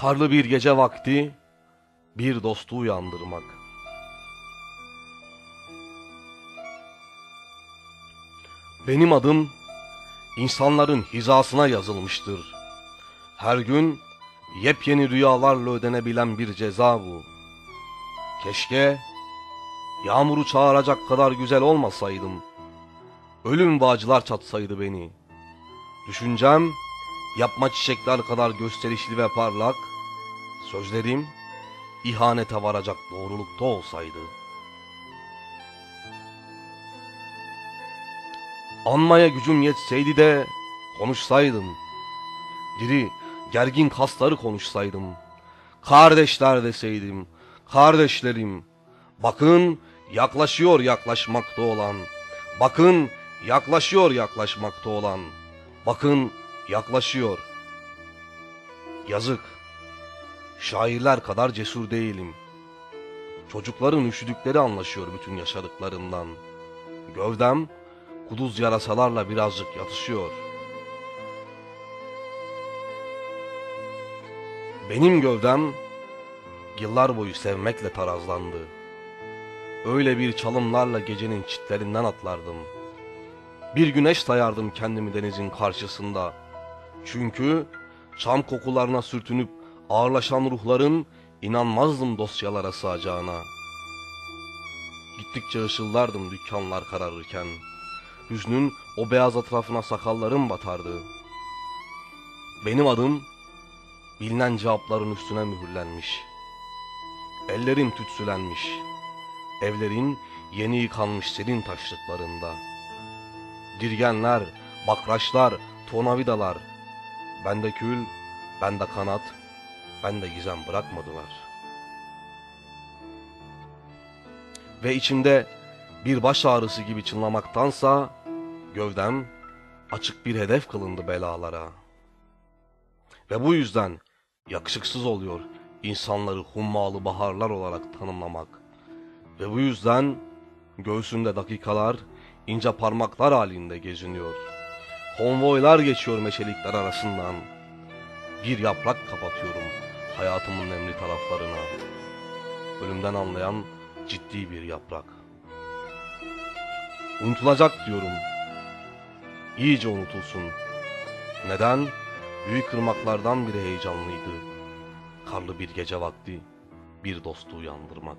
Karlı bir gece vakti bir dostu uyandırmak. Benim adım insanların hizasına yazılmıştır. Her gün yepyeni rüyalarla ödenebilen bir ceza bu. Keşke yağmuru çağıracak kadar güzel olmasaydım. Ölüm ve acılar çatsaydı beni. Düşüncem yapma çiçekler kadar gösterişli ve parlak. Sözlerim ihanete varacak doğrulukta olsaydı. Anmaya gücüm yetseydi de konuşsaydım. Diri, gergin kasları konuşsaydım. Kardeşler deseydim, kardeşlerim. Bakın yaklaşıyor yaklaşmakta olan. Bakın yaklaşıyor yaklaşmakta olan. Bakın yaklaşıyor. Yazık. Şairler kadar cesur değilim. Çocukların üşüdükleri anlaşıyor bütün yaşadıklarından. Gövdem kuduz yarasalarla birazcık yatışıyor. Benim gövdem yıllar boyu sevmekle tarazlandı. Öyle bir çalımlarla gecenin çitlerinden atlardım. Bir güneş sayardım kendimi denizin karşısında. Çünkü çam kokularına sürtünüp ağırlaşan ruhların inanmazdım dosyalara sığacağına. Gittikçe ışıldardım dükkanlar kararırken. Hüznün o beyaz etrafına sakallarım batardı. Benim adım bilinen cevapların üstüne mühürlenmiş. Ellerim tütsülenmiş. Evlerin yeni yıkanmış serin taşlıklarında. Dirgenler, bakraçlar, tornavidalar. Bende kül, bende kanat, bende gizem bırakmadılar. Ve içimde bir baş ağrısı gibi çınlamaktansa gövdem açık bir hedef kılındı belalara. Ve bu yüzden yakışıksız oluyor insanları hummalı baharlar olarak tanımlamak. Ve bu yüzden göğsünde dakikalar ince parmaklar halinde geziniyor. Konvoylar geçiyor meşelikler arasından. Bir yaprak kapatıyorum hayatımın nemli taraflarına. Ölümden anlayan ciddi bir yaprak. Unutulacak diyorum. İyice unutulsun. Neden? Büyük ırmaklardan biri heyecanlıydı. Karlı bir gece vakti bir dostu uyandırmak.